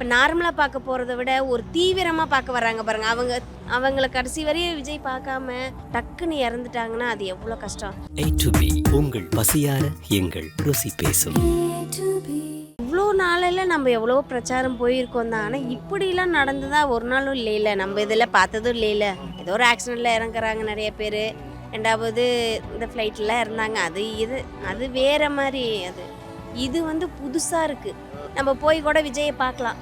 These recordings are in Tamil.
இப்போ நார்மலாக பார்க்க போகிறத விட ஒரு தீவிரமாக பார்க்க வர்றாங்க பாருங்க. அவங்க அவங்கள கடைசி வரையும் விஜய் பார்க்காம டக்குன்னு இறந்துட்டாங்கன்னா அது எவ்வளோ கஷ்டம். A to B உங்கள் பசியார எங்கள் ருசி பேசும். இவ்வளோ நாளில் நம்ம எவ்வளோ பிரச்சாரம் போயிருக்கோம் தான். ஆனால் இப்படிலாம் நடந்ததா ஒரு நாளும் இல்லைல்ல நம்ம இதில் பார்த்ததும் இல்லைல்ல ஏதோ ஒரு ஆக்சிடெண்ட்டில் இறங்குறாங்க நிறைய பேர். ரெண்டாவது இந்த ஃப்ளைட்டில் இருந்தாங்க அது இது அது வேற மாதிரி அது. இது வந்து புதுசாக இருக்குது நம்ம போய் கூட விஜயை பார்க்கலாம்.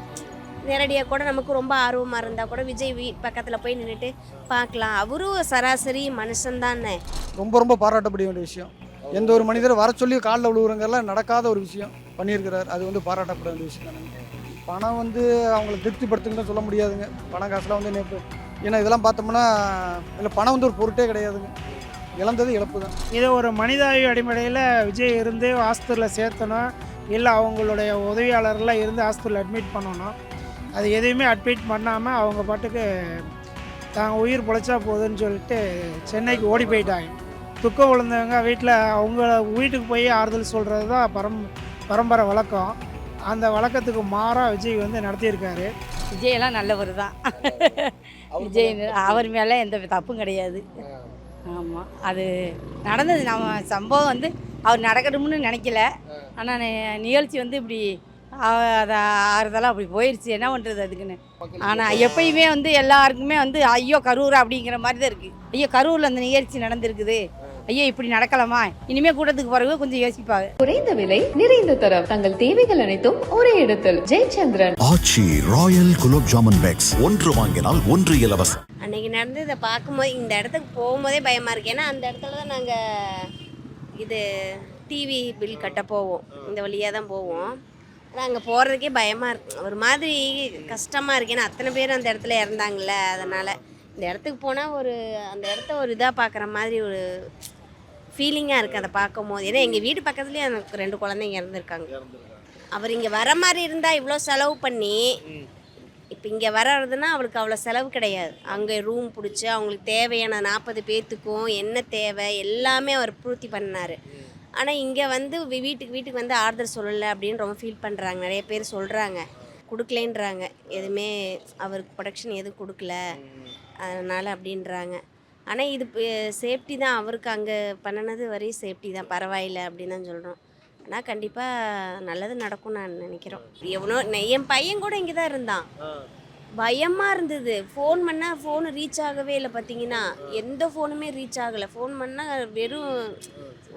நேரடியாக கூட நமக்கு ரொம்ப ஆர்வமாக இருந்தால் கூட விஜய் வீ பக்கத்தில் போய் நின்றுட்டு பார்க்கலாம். அவரும் சராசரி மனுஷன்தானே ரொம்ப ரொம்ப பாராட்டப்பட வேண்டிய விஷயம். எந்த ஒரு மனிதரை வர சொல்லி காலில் விழுவுறங்கெல்லாம் நடக்காத ஒரு விஷயம் பண்ணியிருக்கிறார். அது வந்து பாராட்டப்பட வேண்டிய விஷயம் தானே. பணம் வந்து அவங்கள திருப்திப்படுத்துங்கன்னு சொல்ல முடியாதுங்க. பணம் காசுலாம் வந்து நேற்று ஏன்னா இதெல்லாம் பார்த்தோம்னா இல்லை பணம் வந்து ஒரு பொருட்டே கிடையாதுங்க. இழந்தது இழப்பு தான். இது ஒரு மனிதாய்வு அடிப்படையில் விஜய் இருந்து ஹாஸ்பிட்டலில் சேர்த்தணும். இல்லை அவங்களுடைய உதவியாளர்லாம் இருந்து ஹாஸ்பிட்டலில் அட்மிட் பண்ணணும். அது எதையுமே அட்மிட் பண்ணாமல் அவங்க பாட்டுக்கு தாங்க உயிர் பொழைச்சா போகுதுன்னு சொல்லிட்டு சென்னைக்கு ஓடி போயிட்டாங்க. துக்கம் விழுந்தவங்க வீட்டில் அவங்க வீட்டுக்கு போய் ஆறுதல் சொல்கிறது தான் பரம் பரம்பரை வழக்கம். அந்த வழக்கத்துக்கு மாறாக விஜய் வந்து நடத்தியிருக்காரு. விஜயெல்லாம் நல்லவர் தான் விஜய் அவர் மேலே எந்த தப்பும் கிடையாது. ஆமாம் அது நடந்தது. நம்ம சம்பவம் வந்து அவர் நடக்கணும்னு நினைக்கல. ஆனால் நிகழ்ச்சி வந்து இப்படி அது ஆறுதலாக அப்படி போயிடுச்சு என்ன பண்ணுறது அதுக்குன்னு? ஆனால் எப்பயுமே வந்து எல்லாருக்குமே வந்து ஐயோ கரூர் அப்படிங்கிற மாதிரி தான் இருக்குது ஐயோ கரூரில் அந்த நிகழ்ச்சி நடந்திருக்குது. ஐயோ இப்படி நடக்கலாமா? இனிமேல் கூட்டத்துக்கு பிறகு கொஞ்சம் யோசிப்பாங்க. குறைந்த விலை நிறைந்த தரம். தங்கள் தேவைகள் அனைத்தும் ஒரே இடத்தில். Jayachandran. Aachi royal gulab jamun packs. ஒன்று வாங்கினால் ஒன்று இலவசம். அன்னைக்கு நடந்து இதை பார்க்கும்போது இந்த இடத்துக்கு போகும்போதே பயமாக இருக்கு. ஏன்னா அந்த இடத்துல தான் நாங்கள் இது டிவி பில் கட்ட போவோம். இந்த வழியாக தான் போவோம். அங்கே போகிறதுக்கே பயமாக இருக்கு. ஒரு மாதிரி கஷ்டமாக இருக்கு. ஏன்னா அத்தனை பேர் அந்த இடத்துல இறந்தாங்கல்ல அதனால். இந்த இடத்துக்கு போனால் ஒரு அந்த இடத்த ஒரு இதாக பார்க்குற மாதிரி ஒரு ஃபீலிங்காக இருக்குது அதை பார்க்கும் போது ஏன்னா எங்கள் வீட்டு பக்கத்துலேயே எனக்கு ரெண்டு குழந்தைங்க இறந்துருக்காங்க. அவர் இங்கே வர மாதிரி இருந்தால் இவ்வளோ செலவு பண்ணி இப்போ இங்கே வர்றதுன்னா அவளுக்கு அவ்வளோ செலவு கிடையாது. அங்கே ரூம் பிடிச்சி அவங்களுக்கு தேவையான நாற்பது பேர்த்துக்கும் என்ன தேவை எல்லாமே அவர் பூர்த்தி பண்ணார். ஆனால் இங்கே வந்து வீட்டுக்கு வீட்டுக்கு வந்து ஆறுதல் சொல்லலை அப்படின்னு ரொம்ப ஃபீல் பண்ணுறாங்க நிறைய பேர் சொல்கிறாங்க கொடுக்கலேன்றாங்க. எதுவுமே அவருக்கு ப்ரொடக்ஷன் எதுவும் கொடுக்கல. அதனால் அப்படின்றாங்க. ஆனால் இது சேஃப்டி தான். அவருக்கு அங்கே பண்ணினது வரையும் சேஃப்டி தான். பரவாயில்லை அப்படின்னு தான் சொல்கிறோம் ஆனால் கண்டிப்பாக நல்லது நடக்கும் நான் நினைக்கிறோம். எவனோ நெ- என் பையன் கூட இங்கே தான் இருந்தான். பயமாக இருந்தது. ஃபோன் பண்ணால் ஃபோனு ரீச் ஆகவே இல்லை பார்த்தீங்கன்னா. எந்த ஃபோனுமே ரீச் ஆகலை. ஃபோன் பண்ணால் வெறும்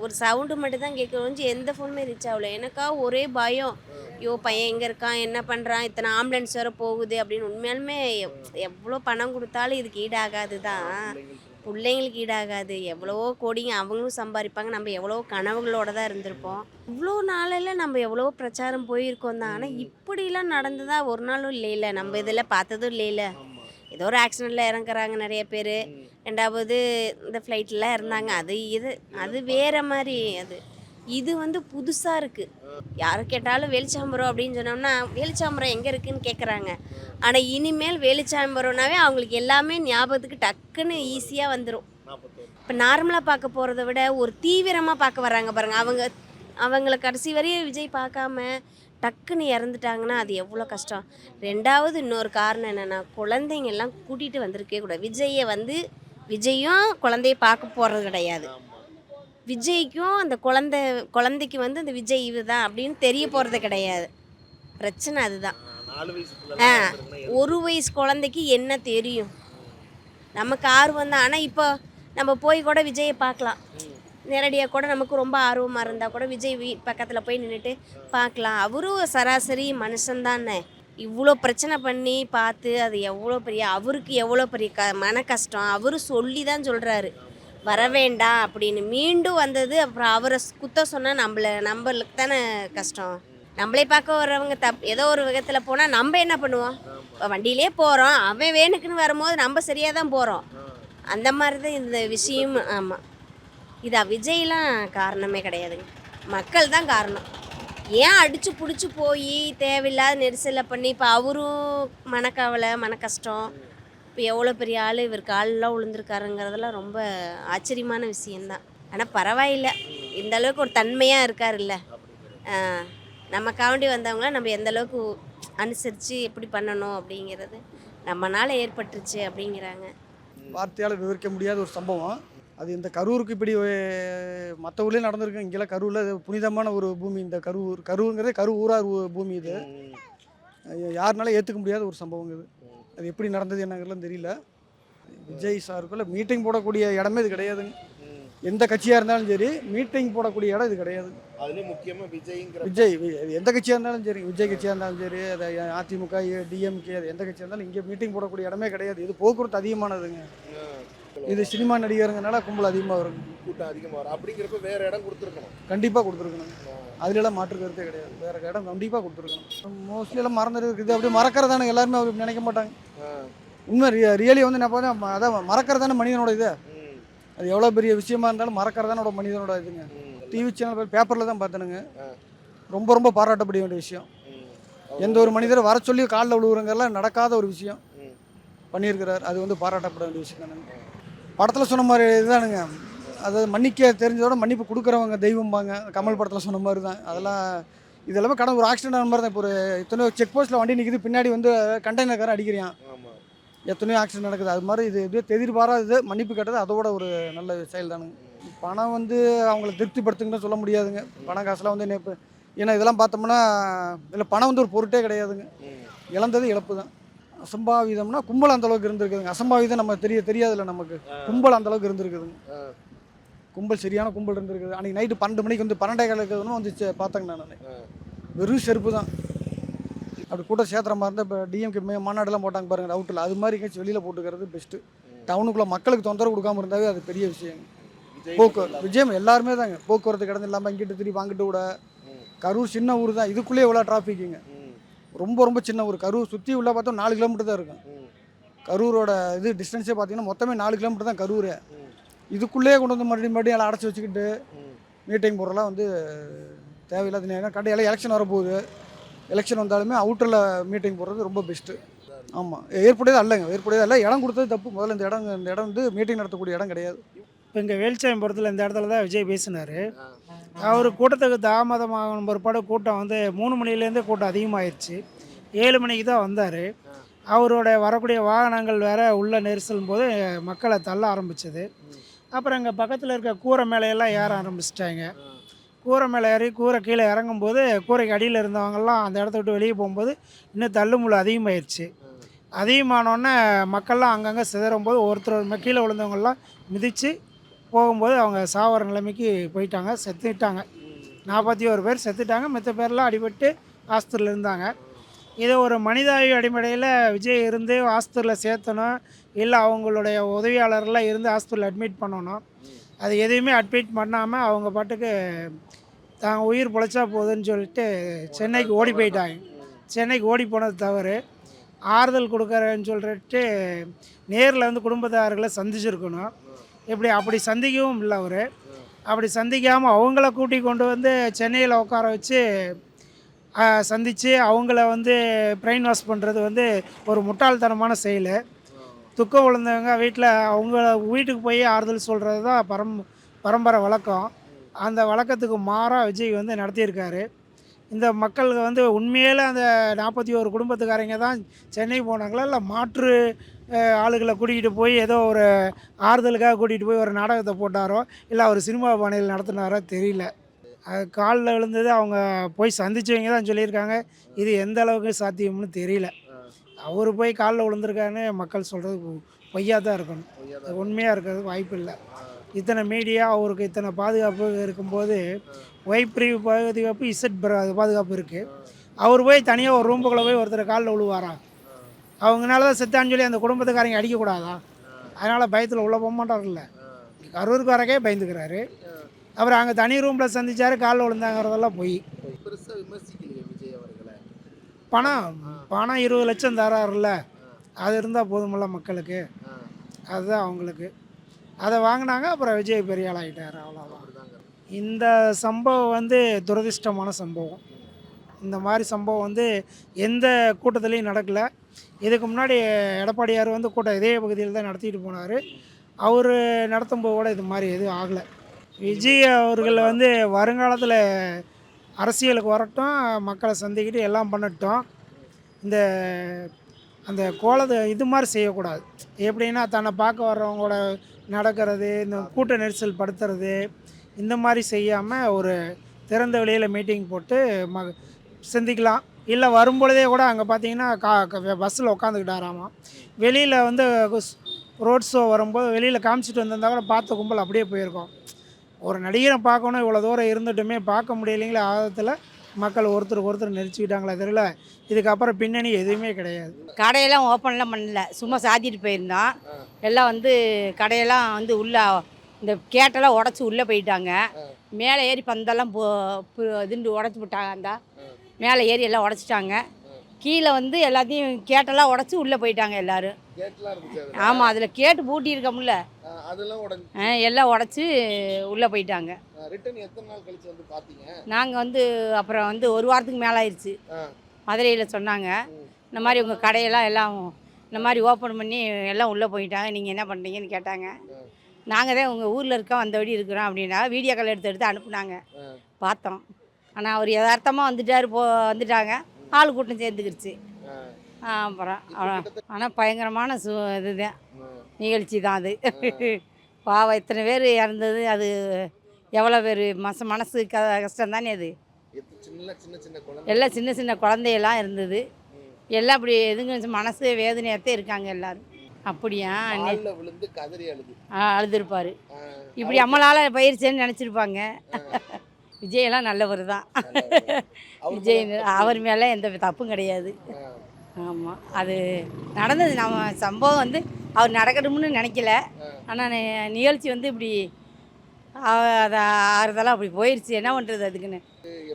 ஒரு சவுண்டு மட்டும் தான் எந்த ஃபோனுமே ரீச் ஆகல. எனக்கா ஒரே பயம். ஐயோ பையன் எங்கே இருக்கான்? என்ன பண்ணுறான் இத்தனை ஆம்புலன்ஸ் வேறு போகுது அப்படின்னு உண்மையாலுமே எவ்- எவ்வளோ பணம் கொடுத்தாலும் இதுக்கு ஈடாகாது தான். பிள்ளைங்களுக்கு ஈடாகாது. எவ்வளவோ கோடிங்க அவங்களும் சம்பாதிப்பாங்க. நம்ம எவ்வளோ கனவுகளோட தான் இருந்திருப்போம். இவ்வளோ நாளில் நம்ம எவ்வளோ பிரச்சாரம் போயிருக்கோம் தான். ஆனால் இப்படிலாம் நடந்ததா ஒரு நாளும் இல்லையில. நம்ம இதில் பார்த்ததும் இல்லையில. ஏதோ ஒரு ஆக்சிடெண்ட்டில் இறங்குறாங்க நிறைய பேர். ரெண்டாவது இந்த ஃப்ளைட்லாம் இருந்தாங்க அது இது அது வேற மாதிரி அது. இது வந்து புதுசாக இருக்குது யாரை கேட்டாலும் வேலிச்சாம்பரம் அப்படின்னு சொன்னோம்னா வெளிச்சாம்பரம் எங்கே இருக்குன்னு கேட்குறாங்க ஆனால் இனிமேல் வெளிச்சாம்பரம்னாவே அவங்களுக்கு எல்லாமே ஞாபகத்துக்கு டக்குன்னு ஈஸியாக வந்துடும் இப்போ நார்மலாக பார்க்க போகிறத விட ஒரு தீவிரமாக பார்க்க வர்றாங்க பாருங்கள் அவங்க அவங்கள கடைசி வரையும் விஜய் பார்க்காம டக்குன்னு இறந்துட்டாங்கன்னா அது எவ்வளோ கஷ்டம். ரெண்டாவது இன்னொரு காரணம் என்னென்னா குழந்தைங்க எல்லாம் கூட்டிகிட்டு வந்திருக்கே கூடாது. விஜயை வந்து விஜயும் குழந்தைய பார்க்க போகிறது கிடையாது. விஜய்க்கும் அந்த குழந்தை குழந்தைக்கு வந்து அந்த விஜய் இதுதான் அப்படின்னு தெரிய போகிறது கிடையாது. பிரச்சனை அதுதான். ஆ ஒரு வயசு குழந்தைக்கு என்ன தெரியும்? நமக்கு ஆர்வம் தான். ஆனால் இப்போ நம்ம போய் கூட விஜயை பார்க்கலாம். நேரடியாக கூட நமக்கு ரொம்ப ஆர்வமாக இருந்தால் கூட விஜய் வீ பக்கத்தில் போய் நின்றுட்டு பார்க்கலாம். அவரும் சராசரி மனுஷன்தானே இவ்வளோ பிரச்சனை பண்ணி பார்த்து அது எவ்வளோ பெரிய அவருக்கு எவ்வளோ பெரிய க மன கஷ்டம். அவரு சொல்லி தான் சொல்கிறாரு வர வேண்டாம் அப்படின்னு. மீண்டும் வந்தது அப்புறம் அவரை குத்த சொன்னால் நம்மள நம்மளுக்கு தானே கஷ்டம். நம்மளே பார்க்க வர்றவங்க தப் ஏதோ ஒரு விதத்தில் போனால் நம்ம என்ன பண்ணுவோம்? வண்டியிலே போகிறோம் அவன் வேணுக்குன்னு வரும்போது நம்ம சரியாக தான் போகிறோம் அந்த மாதிரி தான் இந்த விஷயம். ஆமாம் இதா விஜய்லாம் காரணமே கிடையாதுங்க. மக்கள் தான் காரணம். ஏன் அடித்து பிடிச்சி போய் தேவையில்லாத நெரிசலை பண்ணி இப்போ அவரும் மனக்கவலை மன கஷ்டம் இப்போ எவ்வளோ பெரிய ஆள் இவர் காலெலாம் விழுந்திருக்காருங்கிறதெல்லாம் ரொம்ப ஆச்சரியமான விஷயந்தான் ஆனால் பரவாயில்ல. இந்த அளவுக்கு ஒரு தன்மையாக இருக்காருல்ல. ஆ, நமக்காண்டி வந்தவங்கள நம்ம எந்த அளவுக்கு அனுசரித்து எப்படி பண்ணணும் அப்படிங்கிறது நம்மனால ஏற்பட்டுருச்சு அப்படிங்கிறாங்க. வார்த்தையால் விவரிக்க முடியாத ஒரு சம்பவம். அது இந்த கரூருக்கு இப்படி மற்ற ஊர்லேயும் நடந்திருக்கு. இங்கெல்லாம் கரூரில் புனிதமான ஒரு பூமி. இந்த கரூர் கரூருங்கிறது கரு ஊரார் பூமி இது. யாருனாலும் ஏற்றுக்க முடியாத ஒரு சம்பவம் இது. அது எப்படி நடந்தது என்னங்கிறதுலாம் தெரியல. விஜய் சாருக்குள்ள மீட்டிங் போடக்கூடிய இடமே இது கிடையாதுங்க எந்த கட்சியாக இருந்தாலும் சரி மீட்டிங் போடக்கூடிய இடம் இது கிடையாது. அதுலயும் முக்கியமா விஜய்ங்கிற விஜய் எந்த கட்சியாக இருந்தாலும் சரி விஜய் கட்சியாக இருந்தாலும் சரி அது அதிமுக டிஎம்கே அது எந்த கட்சியாக இருந்தாலும் இங்கே மீட்டிங் போடக்கூடிய இடமே கிடையாது. இது போக்குவரத்து அதிகமானதுங்க. இது சினிமா நடிகருங்கனால கும்பல் அதிகமாக வரும். கூட்டம் அதிகமா வரும். அப்படிங்கிறப்ப வேற இடம் கொடுத்துருக்கணும். கண்டிப்பாக கொடுத்துருக்கணும். அதுலலாம் மாற்று கருத்தே கிடையாது. வேற இடம் கண்டிப்பாக கொடுத்துருக்கணும். மோஸ்ட்லி எல்லாம் மறந்துட்டு இது அப்படி மறக்கிறதானே? எல்லாருமே அப்படி நினைக்க மாட்டாங்க. உண்மை ரியலி வந்து நான் பார்த்தா அதான் மறக்கிறதானே மனிதனோட இது? அது எவ்வளோ பெரிய விஷயமா இருந்தாலும் மறக்கிறதானோட மனிதனோட இதுங்க. டிவி சேனல் பேப்பரில் தான் பார்த்தனுங்க. ரொம்ப ரொம்ப பாராட்டப்பட வேண்டிய விஷயம். எந்த ஒரு மனிதரை வர சொல்லி காலில் விழுவுறங்கெல்லாம் நடக்காத ஒரு விஷயம். பண்ணியிருக்கிறார். அது வந்து பாராட்டப்பட வேண்டிய விஷயம் தானுங்க. படத்தில் சொன்ன மாதிரி இதுதானுங்க. அதாவது மன்னிக்க தெரிஞ்சதோட மன்னிப்பு கொடுக்குறவங்க தெய்வம்பாங்க. கமல் படத்தில் சொன்ன மாதிரி தான் அதெல்லாம் இதெல்லாமே கடந்த ஒரு ஆக்சிடென்ட் ஆன மாதிரி தான் இப்போ ஒரு எத்தனையோ செக் போஸ்ட்டில் வண்டி நிற்கிது பின்னாடி வந்து கண்டெய்னர்காரன் அடிக்கிறான். எத்தனையோ ஆக்சிடென்ட் நடக்குது. அது மாதிரி இது இது எதிர்பாராதது மன்னிப்பு கேட்டது அதோட ஒரு நல்ல செயல் தானுங்க பணம் வந்து அவங்கள திருப்திப்படுத்துங்கன்னு சொல்ல முடியாதுங்க. பணம் காசுலாம் வந்து இப்போ ஏன்னா இதெல்லாம் பார்த்தோம்னா இதில் பணம் வந்து ஒரு பொருட்டே கிடையாதுங்க. இழந்தது இழப்பு தான் அசம்பாவிதம்னா கும்பல் அந்த அளவுக்கு இருந்திருக்குதுங்க. அசம்பாவிதம் நம்ம தெரிய தெரியாதுல்ல நமக்கு. கும்பல் அந்த அளவுக்கு இருந்திருக்குதுங்க. கும்பல் சரியான கும்பல் இருந்திருக்குது. அன்றைக்கி நைட்டு பன்னெண்டு மணிக்கு வந்து பன்னெண்டே காலுக்கு வந்து சே- பார்த்தேங்க நான் வெறும் செருப்பு தான். அப்படி கூட்டம் சேத்திர மாதிரி இருந்தால் இப்போ டிஎம்கே மாநாடுலாம் போட்டாங்க பாருங்க அவுட்டில் அது மாதிரி எங்கேயாச்சும் வெளியில் போட்டுக்கிறது பெஸ்ட்டு டவுனுக்குள்ளே மக்களுக்கு தொந்தரவு கொடுக்காம இருந்தாவே அது பெரிய விஷயம் போக்குவரத்து விஜயம் எல்லாருமே தாங்க போக்குவரத்து கிடந்து இல்லாமல் இங்கிட்டு திருப்பி அங்கிட்டு விட கரூர் சின்ன ஊர் தான். இதுக்குள்ளேயே இவ்வளோ டிராஃபிக்குங்க ரொம்ப ரொம்ப சின்ன ஊர். கரூர் சுற்றி உள்ள பார்த்தா நாலு கிலோமீட்டர் தான் இருக்கும். கரூரோட இது டிஸ்டன்ஸே பார்த்தீங்கன்னா மொத்தமே நாலு கிலோமீட்டர் தான் கரூர். இதுக்குள்ளேயே கொண்டு வந்து மறுபடியும் மறுபடியும் எல்லாம் அடைச்சி வச்சுக்கிட்டு மீட்டிங் போடுறலாம் வந்து தேவையில்லாத நேரம் கடையில் எலெக்ஷன் வரப்போகுது. எலெக்ஷன் வந்தாலுமே அவுட்டரில் மீட்டிங் போடுறது ரொம்ப பெஸ்ட்டு ஆமாம் ஏற்புடையது அல்லங்க. ஏற்புடையது அல்ல. இடம் கொடுத்தது தப்பு. முதல்ல இந்த இடம் இந்த இடம் வந்து மீட்டிங் நடத்தக்கூடிய இடம் கிடையாது. இப்போ இங்கே வேல்சாமிபுரத்தில் இந்த இடத்துல தான் விஜய் பேசினார். அவர் கூட்டத்துக்கு தாமதமாகும் பிற்பாடு கூட்டம் வந்து மூணு மணிலேருந்தே கூட்டம் அதிகமாகிடுச்சு ஏழு மணிக்கு தான் வந்தார். அவரோட வரக்கூடிய வாகனங்கள் வேற உள்ள நெரிசலும் போது மக்களை தள்ள ஆரம்பிச்சது. அப்புறம் இங்கே பக்கத்தில் இருக்க கூரை மேலையெல்லாம் ஏற ஆரம்பிச்சிட்டாங்க. கூரை மேலே ஏறி கூரை கீழே இறங்கும்போது கூரைக்கு அடியில் இருந்தவங்கெல்லாம் அந்த இடத்த விட்டு வெளியே போகும்போது இன்னும் தள்ளுமுள்ள அதிகமாயிருச்சு. அதிகமானோடனே மக்கள்லாம் அங்கங்கே சிதறும் போது ஒருத்தர் கீழே விழுந்தவங்கெல்லாம் மிதித்து போகும்போது அவங்க சாவர நிலைமைக்கு போயிட்டாங்க செத்துட்டாங்க. நாற்பத்தி ஒரு பேர் செத்துட்டாங்க. மற்ற பேர்லாம் அடிபட்டு ஆஸ்பத்திரியில் இருந்தாங்க. இதை ஒரு மனிதாய்வு அடிப்படையில் விஜய் இருந்து ஆஸ்பத்திரியில் சேர்த்தணும் இல்லை அவங்களுடைய உதவியாளர்லாம் இருந்து ஹாஸ்பிட்டலில் அட்மிட் பண்ணணும். அது எதையுமே அட்மிட் பண்ணாமல் அவங்க பாட்டுக்கு தான் உயிர் பொழைச்சா போகுதுன்னு சொல்லிட்டு சென்னைக்கு ஓடி போயிட்டாங்க. சென்னைக்கு ஓடி போனது தவறு. ஆறுதல் கொடுக்குறேன்னு சொல்லிட்டு நேரில் வந்து குடும்பத்தார்களை சந்திச்சிருக்கணும். இப்படி அப்படி சந்திக்கவும் இல்லை அவர். அப்படி சந்திக்காமல் அவங்கள கூட்டி கொண்டு வந்து சென்னையில் உட்கார வச்சு சந்தித்து அவங்கள வந்து பிரெயின் வாஷ் பண்ணுறது வந்து ஒரு முட்டாள்தனமான செயல். துக்கம் விழுந்தவங்க வீட்டில் அவங்க வீட்டுக்கு போய் ஆறுதல் சொல்கிறது தான் பரம் பரம்பரை வழக்கம். அந்த வழக்கத்துக்கு மாறாக விஜய் வந்து நடத்தியிருக்காரு. இந்த மக்களுக்கு வந்து உண்மையில் அந்த நாற்பத்தி ஒரு குடும்பத்துக்காரங்க தான் சென்னை போனாங்களா? இல்லை மாற்று ஆளுகளை கூட்டிகிட்டு போய் ஏதோ ஒரு ஆறுதலுக்காக கூட்டிகிட்டு போய் ஒரு நாடகத்தை போட்டாரோ இல்லை அவர் சினிமா பாணியில் நடத்தினாரோ தெரியல. அது காலில் விழுந்தது அவங்க போய் சந்திச்சவங்க தான் சொல்லியிருக்காங்க. இது எந்த அளவுக்கு சாத்தியம்னு தெரியல. அவர் போய் காலில் விழுந்திருக்காருன்னு மக்கள் சொல்கிறது பொய்யா தான் இருக்கணும். உண்மையாக இருக்கிறது வாய்ப்பு இல்லை. இத்தனை மீடியா அவருக்கு இத்தனை பாதுகாப்பு இருக்கும்போது ஒய்பிரிவு பாதுகாப்பு இசட் பாதுகாப்பு இருக்குது அவர் போய் தனியாக ஒரு ரூம்புக்குள்ளே போய் ஒருத்தர் காலில் விழுவாரா? அவங்கனால தான் செத்தான்னு சொல்லி அந்த குடும்பத்துக்காரங்க அடிக்கக்கூடாதா? அதனால் பயத்தில் உள்ள போக மாட்டார்ல கரூருக்கு வரக்கே பயந்துக்கிறாரு. அப்புறம் அங்கே தனி ரூமில் சந்திச்சாரு காலில் விழுந்தாங்கிறதெல்லாம் பொய். பணம் பணம் இருபது லட்சம் தராருல்ல. அது இருந்தால் போதுமில்ல மக்களுக்கு. அதுதான் அவங்களுக்கு. அதை வாங்கினாங்க அப்புறம் விஜய் பெரிய ஆள் ஆகிட்டார் அவ்வளோதான் இந்த சம்பவம் வந்து துரதிர்ஷ்டமான சம்பவம். இந்த மாதிரி சம்பவம் வந்து எந்த கூட்டத்துலேயும் நடக்கலை. இதுக்கு முன்னாடி எடப்பாடியார் வந்து கூட்டம் இதே பகுதியில் தான் நடத்திட்டு போனார். அவர் நடத்தும்போது கூட இது மாதிரி எதுவும் ஆகலை. விஜய் அவர்கள் வந்து வருங்காலத்தில் அரசியலுக்கு வரட்டும் மக்களை சந்திக்கிட்டு எல்லாம் பண்ணட்டும். இந்த அந்த கோலத்தை இது மாதிரி செய்யக்கூடாது. எப்படின்னா தன்னை பார்க்க வர்றவங்களோட நடக்கிறது இந்த கூட்ட நெரிசல் படுத்துறது இந்த மாதிரி செய்யாமல் ஒரு திறந்த வெளியில் மீட்டிங் போட்டு ம சிந்திக்கலாம். இல்லை வரும்பொழுதே கூட அங்கே பார்த்தீங்கன்னா கா பஸ்ஸில் உட்காந்துக்கிட்டாராமா. வெளியில் வந்து ரோட் ஷோ வரும்போது வெளியில் காமிச்சிட்டு வந்திருந்தா கூட பார்த்த கும்பல் அப்படியே போயிருக்கோம். ஒரு நடிகரை பார்க்கணும் இவ்வளோ தூரம் இருந்துட்டுமே பார்க்க முடியலைங்களே ஆதத்தில் மக்கள் ஒருத்தருக்கு ஒருத்தர் நெரிச்சுக்கிட்டாங்களே தெரியல இதுக்கப்புறம் பின்னணி எதுவுமே கிடையாது. கடையெல்லாம் ஓப்பன்லாம் பண்ணல. சும்மா சாத்திட்டு போயிருந்தோம் எல்லாம் வந்து கடையெல்லாம் வந்து உள்ளே இந்த கேட்டெல்லாம் உடச்சி உள்ளே போயிட்டாங்க. மேலே ஏறி பந்தெல்லாம் போ பு- இதுண்டு உடச்சி விட்டாங்க அந்த மேலே ஏறி எல்லாம் உடச்சிட்டாங்க. கீழே வந்து எல்லாத்தையும் கேட்டெல்லாம் உடச்சி உள்ளே போயிட்டாங்க எல்லாரும். ஆமாம் அதில். கேட்டு பூட்டி ஆ, எல்லாம் உடச்சி உள்ளே போயிட்டாங்க. நாங்கள் வந்து அப்புறம் வந்து ஒரு வாரத்துக்கு மேலே ஆயிடுச்சு. மதுரையில் சொன்னாங்க. இந்த மாதிரி உங்கள் கடையெல்லாம் எல்லாம் இந்த மாதிரி ஓப்பன் பண்ணி எல்லாம் உள்ளே போயிட்டாங்க. நீங்கள் என்ன பண்ணுறீங்கன்னு கேட்டாங்க. நாங்கள் தான் உங்கள் ஊரில் இருக்கோம் வந்தபடி இருக்கிறோம் அப்படின்னா வீடியோ கால் எடுத்து எடுத்து அனுப்புனாங்க. பார்த்தோம். ஆனால் அவர் யதார்த்தமாக வந்துட்டார் போ வந்துட்டாங்க. ஆள் கூட்டம். ஆ, அப்புறம் ஆனால் பயங்கரமான சு இதுதான். நிகழ்ச்சி தான் அது. பாவம் இத்தனை பேர் இறந்தது அது எவ்வளோ பேர் மச மனசு க கஷ்டம் தானே அது. எல்லாம் சின்ன சின்ன குழந்தையெல்லாம் இருந்தது. எல்லாம் அப்படி எதுங்க மனசு வேதனையாகத்தே இருக்காங்க எல்லாரும். அப்படியா? அழுதுருப்பாரு. இப்படி அம்மளால் பயிற்சின்னு நினச்சிருப்பாங்க. விஜயெல்லாம் நல்லவர் தான். விஜய் அவர் மேலே எந்த தப்பும் கிடையாது. ஆமாம் அது நடந்தது. நம்ம சம்பவம் வந்து அவர் நடக்கணும்னு நினைக்கல. ஆனால் நிகழ்ச்சி வந்து இப்படி அது ஆறுதலாக அப்படி போயிடுச்சு என்ன பண்ணுறது அதுக்குன்னு?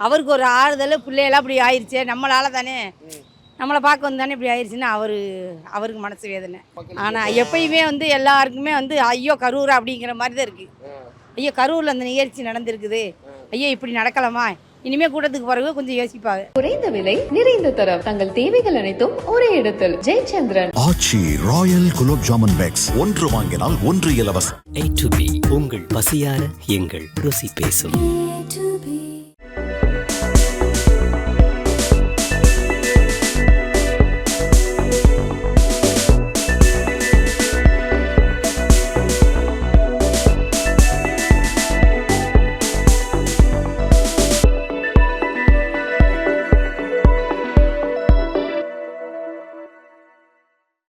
அவருக்கு ஒரு ஆறுதல் பிள்ளையெல்லாம் அப்படி ஆயிடுச்சே நம்மளால தானே? நம்மளை பார்க்க வந்து தானே இப்படி ஆயிடுச்சுன்னு அவர் அவருக்கு மனசு வேதனை. ஆனால் எப்பயுமே வந்து எல்லாருக்குமே வந்து ஐயோ கரூர் அப்படிங்கிற மாதிரி தான் இருக்குது ஐயோ கரூரில் அந்த நிகழ்ச்சி நடந்திருக்குது. ஐயோ இப்படி நடக்கலாமா? இனிமேல் கூட்டத்துக்கு பிறகு கொஞ்சம் யோசிப்பாங்க குறைந்த விலை நிறைந்த தரம். தங்கள் தேவைகள் அனைத்தும் ஒரே இடத்தில். Jayachandran. Aachi royal gulab jamun packs. ஒன்று வாங்கினால் ஒன்று இலவசம். ஏ டு பி உங்கள் பசியார எங்கள் ருசி பேசும். To be